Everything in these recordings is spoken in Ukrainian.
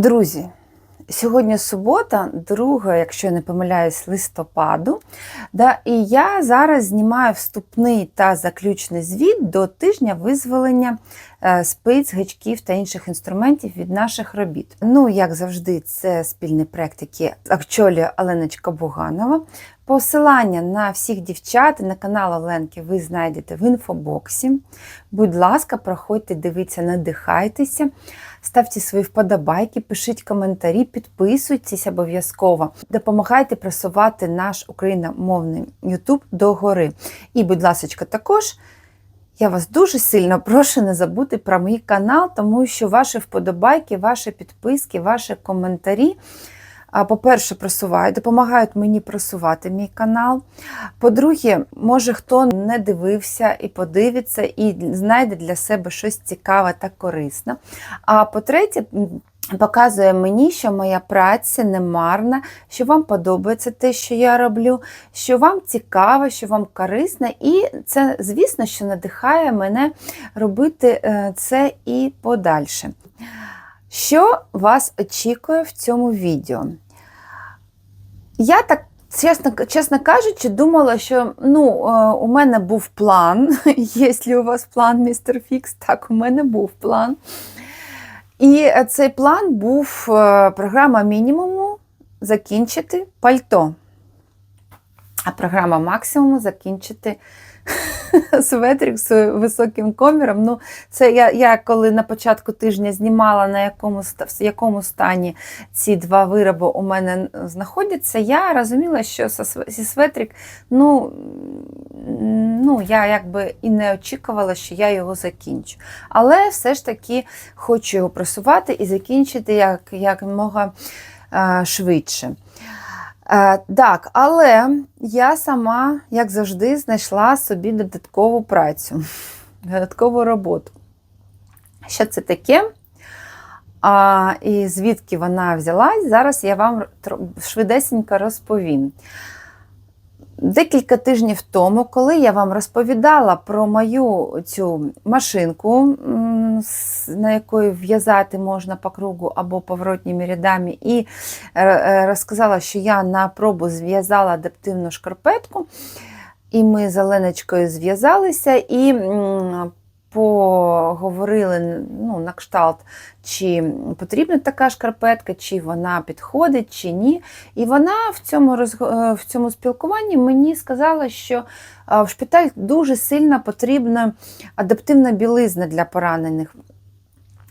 Друзі, сьогодні субота, 2, якщо я не помиляюсь, листопаду. Да, і я зараз знімаю вступний та заключний звіт до тижня визволення е, спиць, гачків та інших інструментів від наших робіт. Ну, як завжди, це спільний проект, який очолює Оленочка Буганова. Посилання на всіх дівчат на канал Оленки ви знайдете в інфобоксі. Будь ласка, проходьте, дивіться, надихайтеся, ставте свої вподобайки, пишіть коментарі, підписуйтесь обов'язково. Допомагайте просувати наш україномовний YouTube догори. І, будь ласка, також. Я вас дуже сильно прошу не забути про мій канал, тому що ваші вподобайки, ваші підписки, ваші коментарі, по-перше, просувають, допомагають мені просувати мій канал. По-друге, може хто не дивився і подивиться, і знайде для себе щось цікаве та корисне. А по-третє, Показує мені, що моя праця не марна, що вам подобається те, що я роблю, що вам цікаво, що вам корисно, і це, звісно, що надихає мене робити е, це і подальше. Що вас очікує в цьому відео? Я так, чесно, чесно кажучи, думала, що ну, е, у мене був план. Якщо у вас план, містер Фікс, так, у мене був план. І цей план був е, програма мінімуму закінчити пальто. А програма максимуму закінчити светрик з високим коміром. Ну, це я, я коли на початку тижня знімала, на якому, в якому стані ці два вироби у мене знаходяться, я розуміла, що зі светрик, ну, ну, я якби і не очікувала, що я його закінчу. Але все ж таки хочу його просувати і закінчити як, як мога швидше. Е, Так, але я сама, як завжди, знайшла собі додаткову працю, додаткову роботу. Що це таке? А, і звідки вона взялась, зараз я вам швидесенько розповім. Декілька тижнів тому, коли я вам розповідала про мою цю машинку, на якої в'язати можна по кругу або поворотніми рядами, і е, е, розказала, що я на пробу зв'язала адаптивну шкарпетку, і ми з Оленочкою зв'язалися і поговорили ну, на кшталт, чи потрібна така шкарпетка, чи вона підходить, чи ні. І вона в цьому, е, в цьому спілкуванні мені сказала, що е, в шпиталь дуже сильно потрібна адаптивна білизна для поранених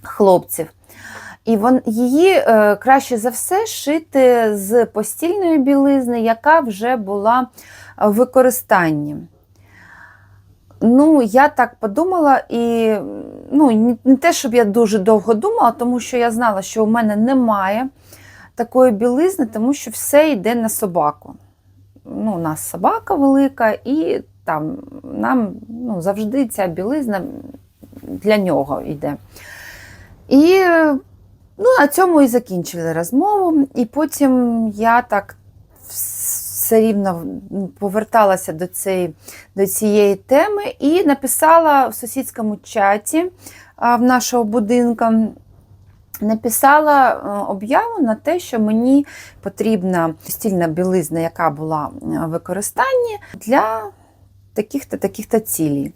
хлопців. І вон, її е, краще за все шити з постільної білизни, яка вже була в використанні. Ну, я так подумала, і ну, не те, щоб я дуже довго думала, тому що я знала, що у мене немає такої білизни, тому що все йде на собаку. Ну, у нас собака велика, і там нам ну, завжди ця білизна для нього йде. І ну, на цьому і закінчили розмову. І потім я так все рівно поверталася до цієї, до цієї теми і написала в сусідському чаті в нашого будинку. Написала е, об'яву на те, що мені потрібна стільна білизна, яка була е, в використанні для таких-то таких-то цілей.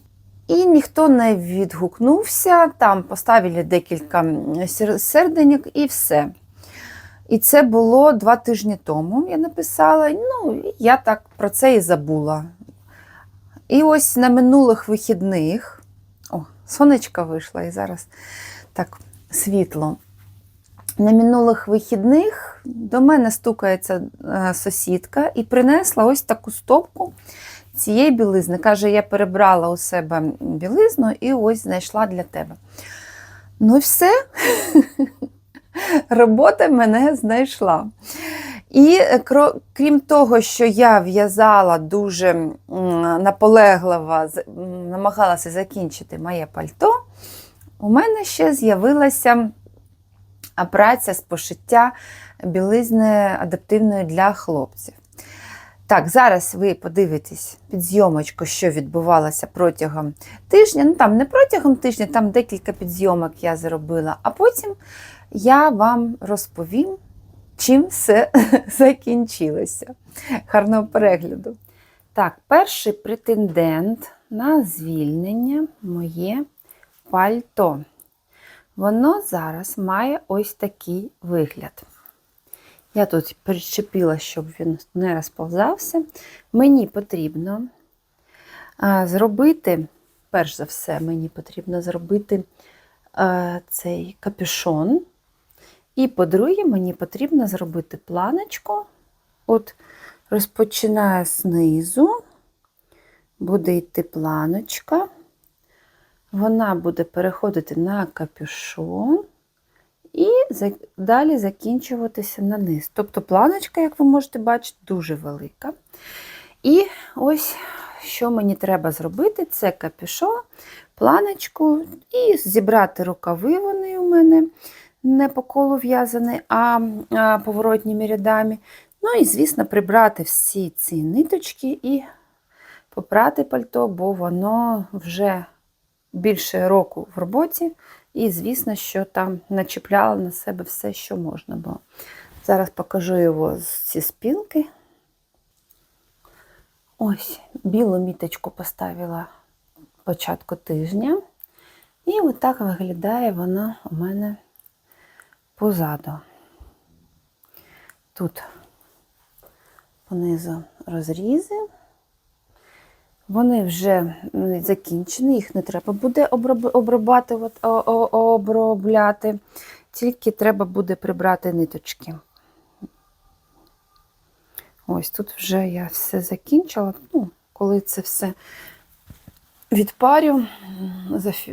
І ніхто не відгукнувся, там поставили декілька серденьок і все. І це було два тижні тому, я написала. Ну, я так про це і забула. І ось на минулих вихідних, о, сонечко вийшло, і зараз так світло. на минулих вихідних до мене стукається е, сусідка і принесла ось таку стопку цієї білизни. Каже, я перебрала у себе білизну і ось знайшла для тебе. Ну і все, робота мене знайшла. І е, крім того, що я в'язала дуже наполегливо, намагалася закінчити моє пальто, у мене ще з'явилася праця з пошиття білизни адаптивної для хлопців. Так, зараз ви подивитесь під зйомочку, що відбувалося протягом тижня. Ну там не протягом тижня, там декілька підзйомок я зробила, а потім я вам розповім, чим все закінчилося. Гарного перегляду. Так, перший претендент на звільнення моє пальто. Воно зараз має ось такий вигляд. Я тут причепила, щоб він не розповзався. Мені потрібно зробити, перш за все, мені потрібно зробити цей капюшон. І, по-друге, мені потрібно зробити планочку. От розпочинаю знизу, буде йти планочка. Вона буде переходити на капюшон і далі закінчуватися на низ. Тобто планочка, як ви можете бачити, дуже велика. І ось що мені треба зробити: це капюшон, планочку і зібрати рукави. Вони у мене не по колу в'язані, а, поворотніми рядами. Ну і, звісно, прибрати всі ці ниточки і попрати пальто, бо воно вже більше року в роботі. І, звісно, що там начіпляла на себе все, що можна було. Зараз покажу його з ці. Ось, білу міточку поставила початку тижня. І отак виглядає вона у мене позаду. Тут понизу розрізи. Вони вже закінчені, їх не треба буде обробляти, тільки треба буде прибрати ниточки. Ось тут вже я все закінчила. Ну, коли це все відпарю,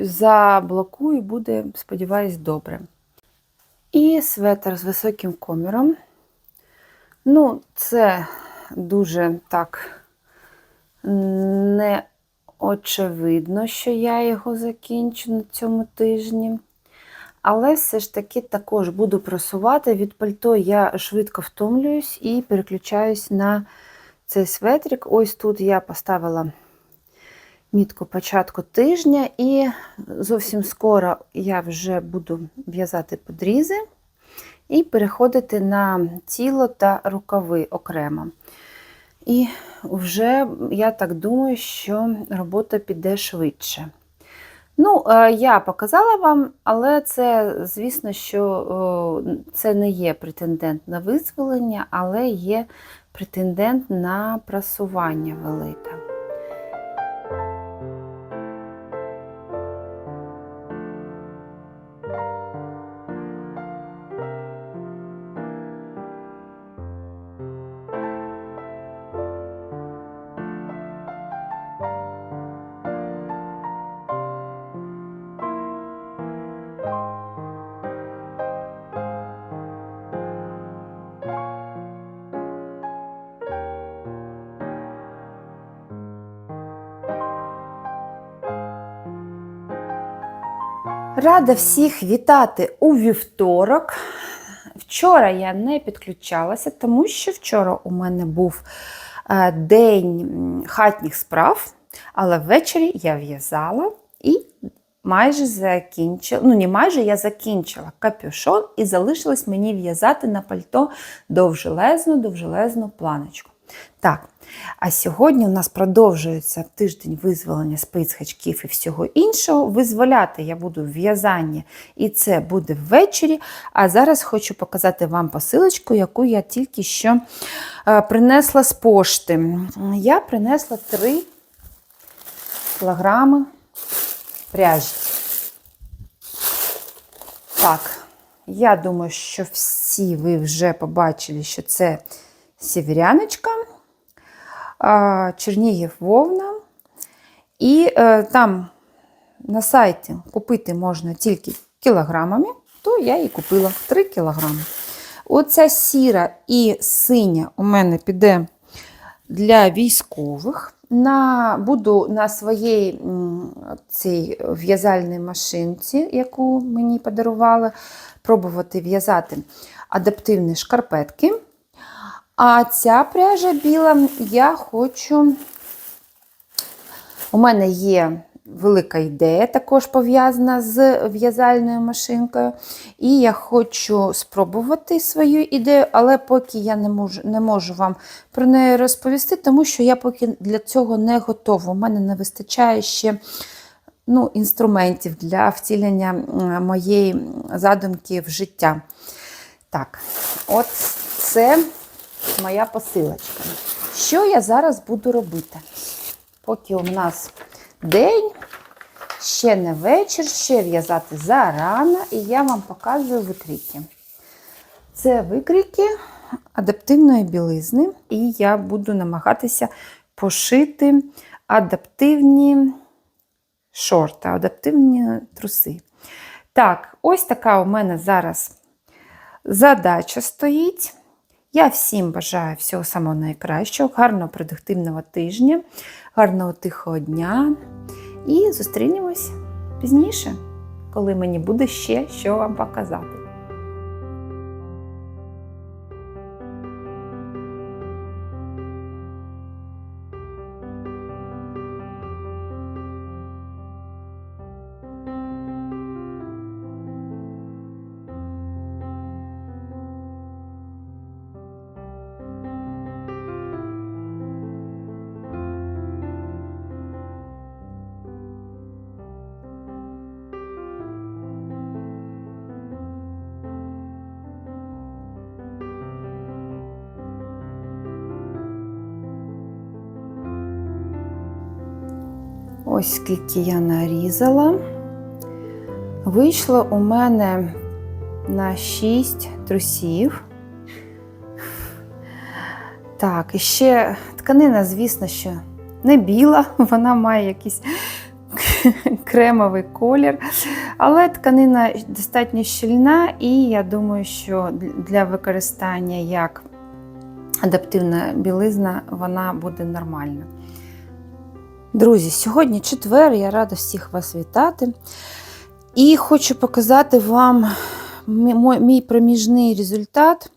заблокую, буде, сподіваюсь, добре. І светр з високим коміром. Ну, це дуже так не очевидно, що я його закінчу на цьому тижні. Але все ж таки також буду просувати. Від пальто я швидко втомлююсь і переключаюсь на цей светрик. Ось тут я поставила мітку початку тижня, і зовсім скоро я вже буду в'язати подрізи і переходити на тіло та рукави окремо. І вже я так думаю, що робота піде швидше. Ну, е, я показала вам, але це, звісно, що це не є претендент на визволення, але є претендент на прасування велике. Рада всіх вітати у вівторок. Вчора я не підключалася, тому що вчора у мене був е, день хатніх справ, але ввечері я в'язала і майже закінчила. Ну, не майже я закінчила капюшон і залишилось мені в'язати на пальто довжелезну, довжелезну планочку. Так, а сьогодні у нас продовжується тиждень визволення спиць, гачків і всього іншого. Визволяти я буду в в'язанні, і це буде ввечері. А зараз хочу показати вам посилочку, яку я тільки що е, принесла з пошти. Я принесла 3 кілограми пряжі. Так, я думаю, що всі ви вже побачили, що це сєвєряночка, Чернігів вовна. І е, там на сайті купити можна тільки кілограмами, то я її купила 3 кілограми. Оця сіра і синя у мене піде для військових. На, Буду на своїй цій в'язальній машинці, яку мені подарували, пробувати в'язати адаптивні шкарпетки. А ця пряжа біла я хочу. У мене є велика ідея, також пов'язана з в'язальною машинкою. І я хочу спробувати свою ідею, але поки я не можу, не можу вам про неї розповісти, тому що я поки для цього не готова. У мене не вистачає ще ну, інструментів для втілення моєї задумки в життя. Так, от це моя посилочка. Що я зараз буду робити? Поки у нас день, ще не вечір, ще в'язати зарано, і я вам показую викрійки. Це викрійки адаптивної білизни, і я буду намагатися пошити адаптивні шорти, адаптивні труси. Так, ось така у мене зараз задача стоїть. Я всім бажаю всього самого найкращого, гарного продуктивного тижня, гарного тихого дня. І зустрінемось пізніше, коли мені буде ще що вам показати. Ось скільки я нарізала. Вийшло у мене на 6 трусів. Так, і ще тканина, звісно, що не біла, вона має якийсь кремовий колір. Але тканина достатньо щільна, і я думаю, що для використання як адаптивна білизна вона буде нормальна. Друзі, сьогодні четвер, я рада всіх вас вітати. І хочу показати вам мій, проміжний результат,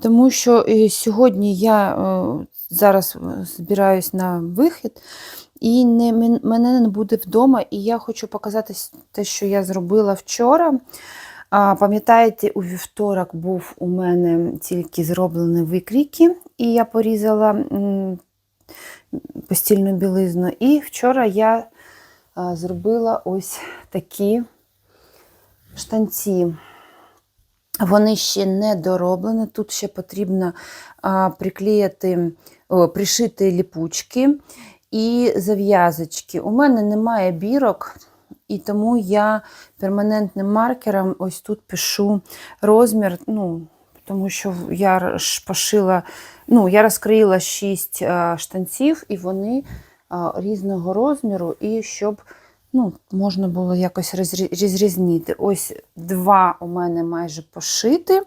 тому що е, сьогодні я е, зараз збираюсь на вихід, і не, мене не буде вдома, і я хочу показати те, що я зробила вчора. Пам'ятаєте, у вівторок був у мене тільки зроблені викрійки, і я порізала постільну білизну. І вчора я зробила ось такі штанці. Вони ще не дороблені. Тут ще потрібно а, приклеїти, пришити ліпучки і зав'язочки. У мене немає бірок, і тому я перманентним маркером ось тут пишу розмір. ну, тому що я пошила, ну, я розкроїла 6 штанців, і вони а, різного розміру, і щоб ну, можна було якось розрізнити. Ось два у мене майже пошити.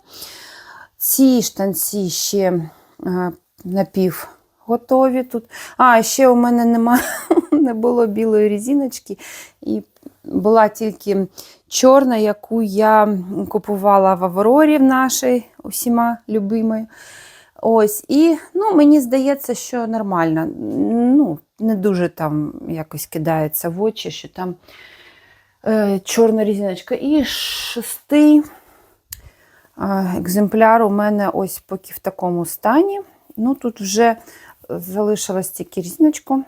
Ці штанці ще а, напів готові тут. А, ще у мене нема, не було білої різиночки, і була тільки чорна, яку я купувала в Аврорі в нашій усіма любимої. Ось, і ну, мені здається, що нормально. Ну, Не дуже там якось кидається в очі, що там е, чорна різиночка. І шостий екземпляр у мене ось поки в такому стані. Ну, Тут вже залишилась тільки різиночку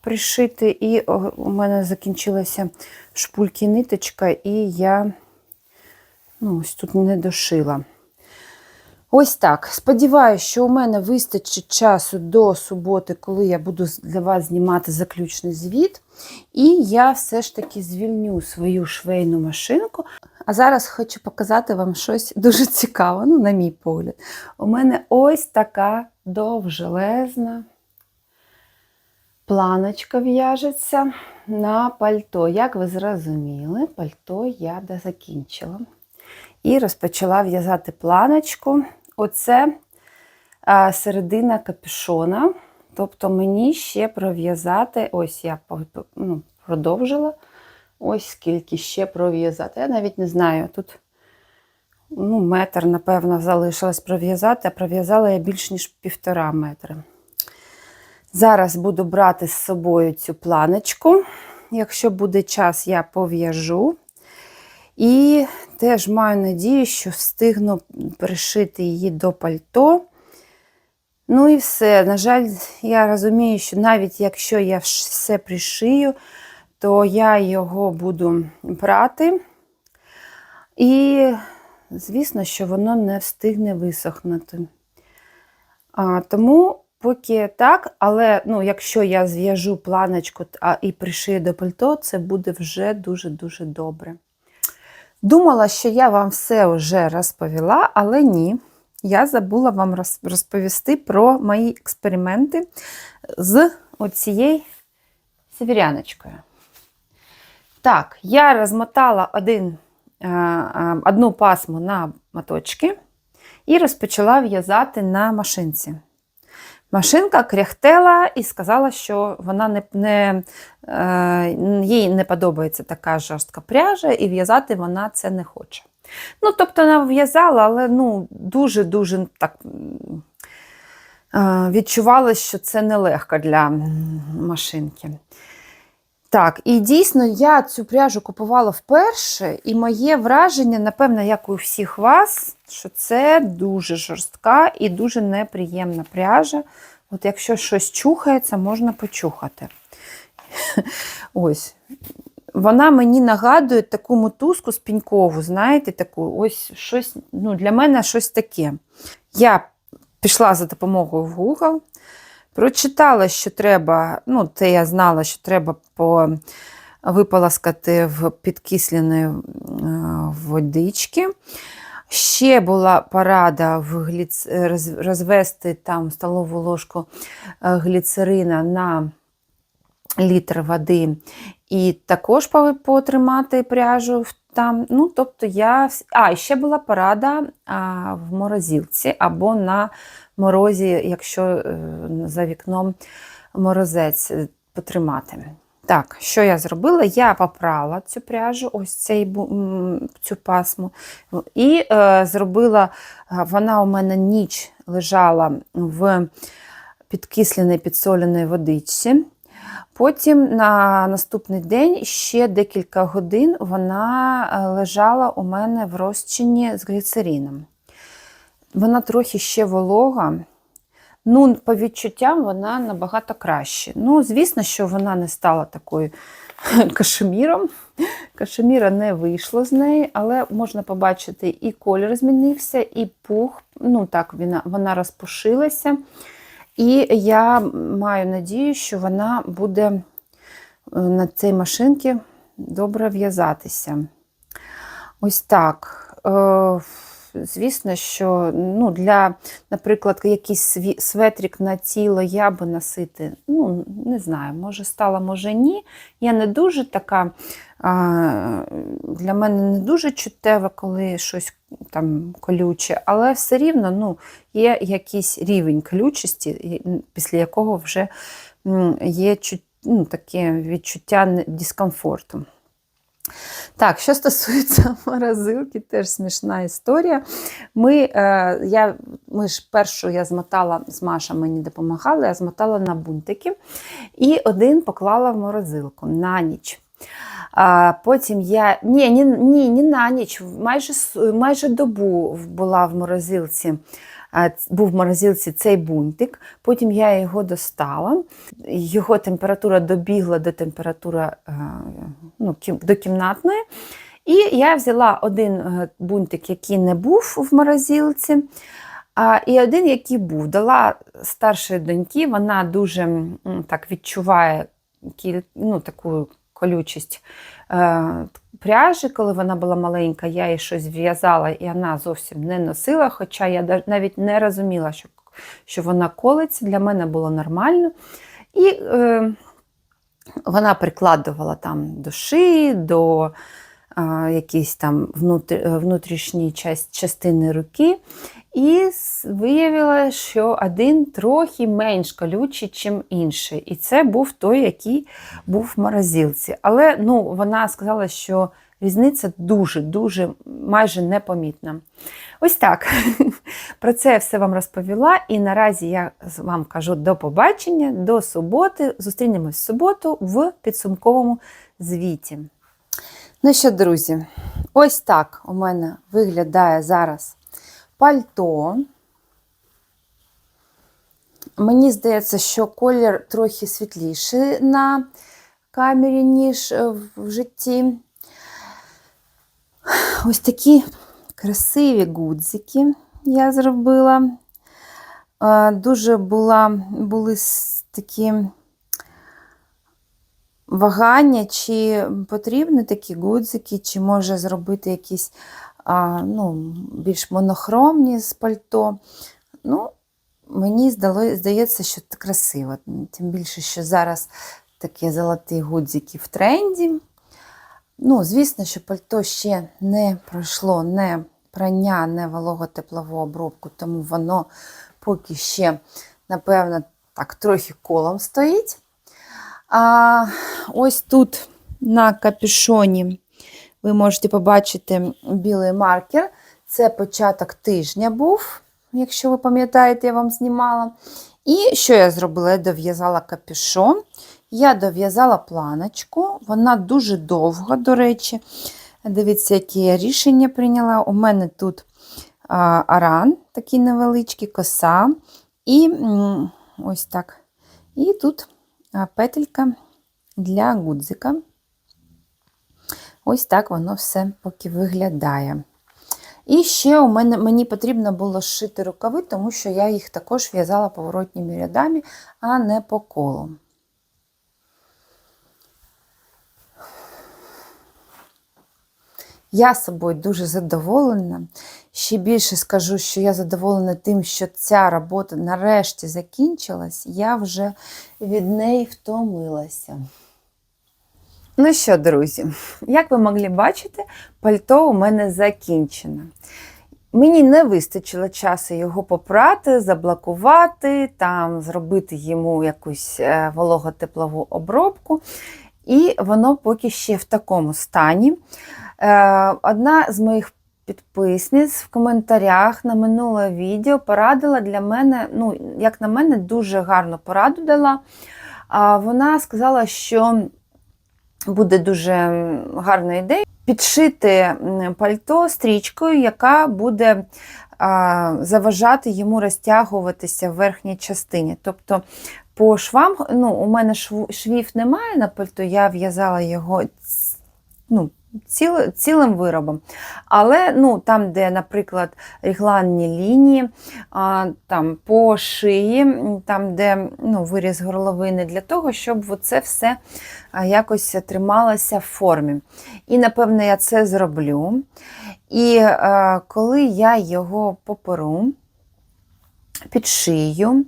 пришити, і у мене закінчилася шпульки ниточка, і я ну, ось тут не дошила. Ось так. Сподіваюся, що у мене вистачить часу до суботи, коли я буду для вас знімати заключний звіт. І я все ж таки звільню свою швейну машинку. А зараз хочу показати вам щось дуже цікаве, ну, на мій погляд. У мене ось така довжелезна планочка в'яжеться на пальто. Як ви зрозуміли, пальто я закінчила. І розпочала в'язати планочку. Оце середина капюшона. Тобто мені ще пров'язати, ось я ну, продовжила. Ось скільки ще пров'язати. Я навіть не знаю. Тут ну, метр, напевно, залишилось пров'язати, а пров'язала я більш ніж півтора метри. Зараз буду брати з собою цю планочку. Якщо буде час, я пов'яжу. І теж маю надію, що встигну пришити її до пальто. Ну і все. На жаль, я розумію, що навіть якщо я все пришию, то я його буду прати. І, звісно, що воно не встигне висохнути. А, тому поки так, але ну, якщо я зв'яжу планочку і пришию до пальто, це буде вже дуже-дуже добре. Думала, що я вам все вже розповіла, але ні. Я забула вам розповісти про мої експерименти з оцією северяночкою. Так, я розмотала один, е, е, одну пасму на моточки і розпочала в'язати на машинці. Машинка кряхтела і сказала, що вона не, не, е, їй не подобається така жорстка пряжа, і в'язати вона це не хоче. Ну, тобто вона в'язала, але ну, дуже-дуже так е, відчувала, що це нелегко для машинки. Так, і дійсно я цю пряжу купувала вперше, і моє враження, напевно, як у всіх вас, що це дуже жорстка і дуже неприємна пряжа. От якщо щось чухається, можна почухати. Ось. Вона мені нагадує таку мотузку спінькову, знаєте, таку ось щось, ну, для мене щось таке. Я пішла за допомогою в Google, прочитала, що треба, ну, це я знала, що треба по виполоскати в підкисленої е, водички. Ще була порада в гліц... розвести там столову ложку е, гліцерина на літр води і також потримати пряжу там. Ну, тобто я... А, ще була порада в морозилці або на морозі, якщо е, за вікном морозець е, потримати. Так, що я зробила? Я попрала цю пряжу, ось цей, цю пасму, і е, зробила, е, вона у мене ніч лежала в підкисленій підсоленій водичці. Потім на наступний день ще декілька годин вона лежала у мене в розчині з гліцерином. Вона трохи ще волога. Ну, по відчуттям вона набагато краще. Ну, звісно, що вона не стала такою кашеміром. Кашеміра не вийшло з неї, але можна побачити, і колір змінився, і пух. Ну, так, вона, вона розпушилася. І я маю надію, що вона буде е, на цій машинці добре в'язатися. Ось так. Звісно, що ну, для, наприклад, якийсь светрик на тіло я би носити, ну, не знаю, може стала, може ні. Я не дуже така, а, для мене не дуже чуттєва, коли щось там колюче, але все рівно ну, є якийсь рівень колючості, після якого вже є ну, таке відчуття дискомфорту. Так, що стосується морозилки, теж смішна історія. Ми, е, я, ми ж першу я змотала, з Маша мені допомагала, я змотала на бунтики і один поклала в морозилку на ніч. А потім я ні, ні, ні, ні на ніч, майже, майже добу була в морозилці. Був в морозилці цей бунтик, потім я його достала. Його температура добігла до температури е, ну, до кімнатної. І я взяла один е, бунтик, який не був в морозилці, і один, який був. Дала старшій доньки, вона дуже так відчуває ну, таку колючість пряжі, коли вона була маленька, я їй щось в'язала, і вона зовсім не носила, хоча я навіть не розуміла, що, що вона колиться. Для мене було нормально. І е, вона прикладувала там до шиї, до а, якісь там внутрішньої частини руки. І виявила, що один трохи менш колючий, ніж інший. І це був той, який був в морозилці. Але ну, вона сказала, що різниця дуже-дуже майже непомітна. Ось так. Про це я все вам розповіла. І наразі я вам кажу до побачення, до суботи. Зустрінемось в суботу в підсумковому звіті. Ну що, друзі, ось так у мене виглядає зараз пальто. Мені здається, що колір трохи світліший на камері, ніж е, в житті. Ось такі красиві гудзики я зробила. Е, Дуже була, були такі вагання, чи потрібні такі гудзики, чи може зробити якісь а, ну, більш монохромні з пальто. Ну, мені здало, здається, що це красиво. Тим більше, що зараз такі золоті гудзики в тренді. Ну, звісно, що пальто ще не пройшло не прання, не вологотеплову обробку, тому воно поки ще, напевно, так трохи колом стоїть. А ось тут на капюшоні ви можете побачити білий маркер. Це початок тижня був, якщо ви пам'ятаєте, я вам знімала. І що я зробила? Я дов'язала капюшон. Я дов'язала планочку, вона дуже довга, до речі. Дивіться, яке я рішення прийняла. У мене тут а, аран, такий невеличкий, коса. І ось так. І тут петелька для гудзика. Ось так воно все поки виглядає. І ще у мене мені потрібно було зшити рукави, тому що я їх також в'язала поворотніми рядами, а не по колу. Я собою дуже задоволена. Ще більше скажу, що я задоволена тим, що ця робота нарешті закінчилась, я вже від неї втомилася. Ну що, друзі, як ви могли бачити, пальто у мене закінчено. Мені не вистачило часу його попрати, заблокувати, там, зробити йому якусь е, вологотеплову обробку. І воно поки ще в такому стані. Е, Одна з моїх підписниць в коментарях на минуле відео порадила для мене, ну, як на мене, дуже гарну пораду дала. Вона сказала, що буде дуже гарна ідея підшити пальто стрічкою, яка буде заважати йому розтягуватися в верхній частині. Тобто по швам, ну, у мене швів немає на пальто, я в'язала його ну, ціл, цілим виробом. Але ну, там, де, наприклад, регланні лінії, а, там по шиї, там, де ну, виріз горловини, для того, щоб це все якось трималося в формі. І, напевно, я це зроблю. І е, коли я його поперу, підшию,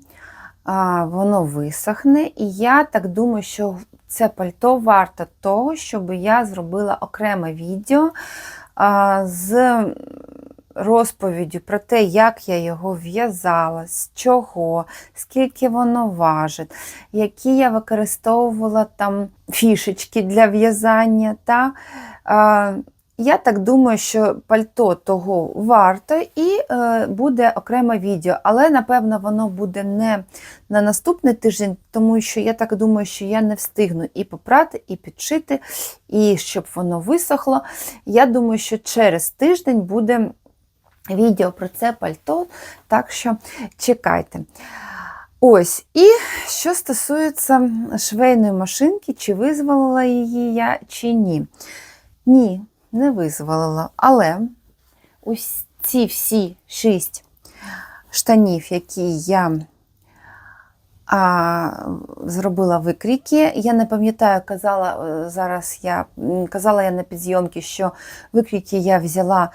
а, воно висохне, і я так думаю, що це пальто варто того, щоб я зробила окреме відео з розповіддю про те, як я його в'язала, з чого, скільки воно важить, які я використовувала там фішечки для в'язання. Та, я так думаю, що пальто того варто і е, буде окреме відео, але напевно воно буде не на наступний тиждень, тому що я так думаю, що я не встигну і попрати, і підшити, і щоб воно висохло. Я думаю, що через тиждень буде відео про це пальто, так що чекайте. Ось, і що стосується швейної машинки, чи визволила її я, чи ні. Ні, не визволила. Але ось ці всі шість штанів, які я а, зробила викрійки. Я не пам'ятаю, казала е, зараз я казала я на підзйомці, що викрійки я взяла.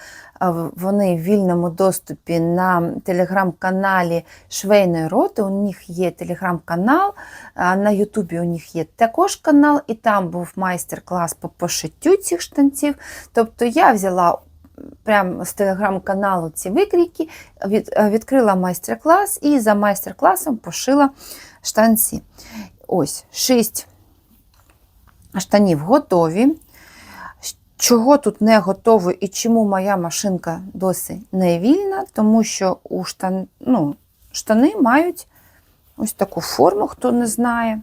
Вони в вільному доступі на телеграм-каналі Швейної роти. У них є телеграм-канал, на Ютубі у них є також канал, і там був майстер-клас по пошиттю цих штанців. Тобто я взяла прямо з телеграм-каналу ці викрійки, від, е, відкрила майстер-клас і за майстер-класом пошила штанці. Ось, шість штанів готові. Чого тут не готово і чому моя машинка досі не вільна, тому що у штан, ну, штани мають ось таку форму, хто не знає.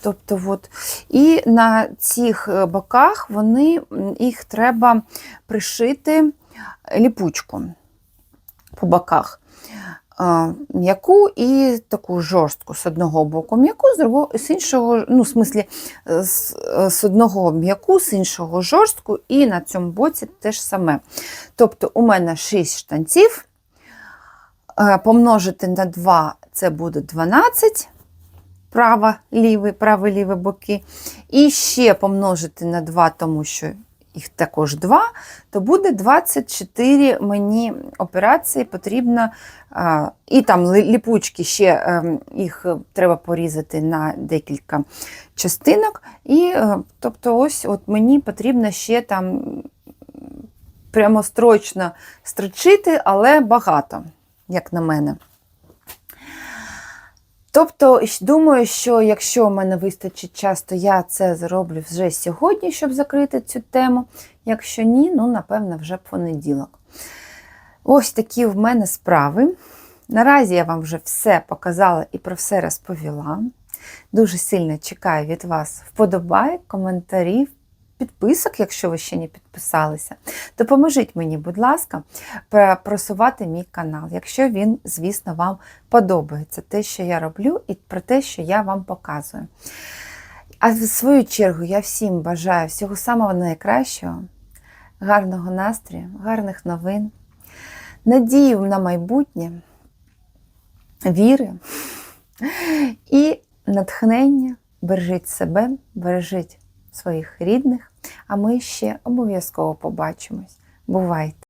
Тобто, от. І на цих е, боках вони, їх треба пришити ліпучку по боках. М'яку і таку жорстку з одного боку м'яку, з іншого, ну, в смислі, е, з, е, з одного м'яку, з іншого жорстку, і на цьому боці теж саме. Тобто, у мене 6 штанців. Е, Помножити на 2 це буде 12 права, лівий, правий, лівий боки. І ще помножити на 2, тому що їх також 2, то буде 24 мені операції потрібно. І там ліпучки ще ем, їх треба порізати на декілька частинок. І е, тобто, ось от мені потрібно ще там прямострочно строчити, але багато, як на мене. Тобто, думаю, що якщо в мене вистачить час, то я це зроблю вже сьогодні, щоб закрити цю тему. Якщо ні, ну, напевно, вже понеділок. Ось такі в мене справи. Наразі я вам вже все показала і про все розповіла. Дуже сильно чекаю від вас вподобайок, коментарів, підписок, якщо ви ще не підписалися. Допоможіть мені, будь ласка, просувати мій канал, якщо він, звісно, вам подобається те, що я роблю, і про те, що я вам показую. А в свою чергу я всім бажаю всього самого найкращого, гарного настрою, гарних новин, надію на майбутнє, віри і натхнення. Бережіть себе, бережіть своїх рідних, а ми ще обов'язково побачимось. Бувайте!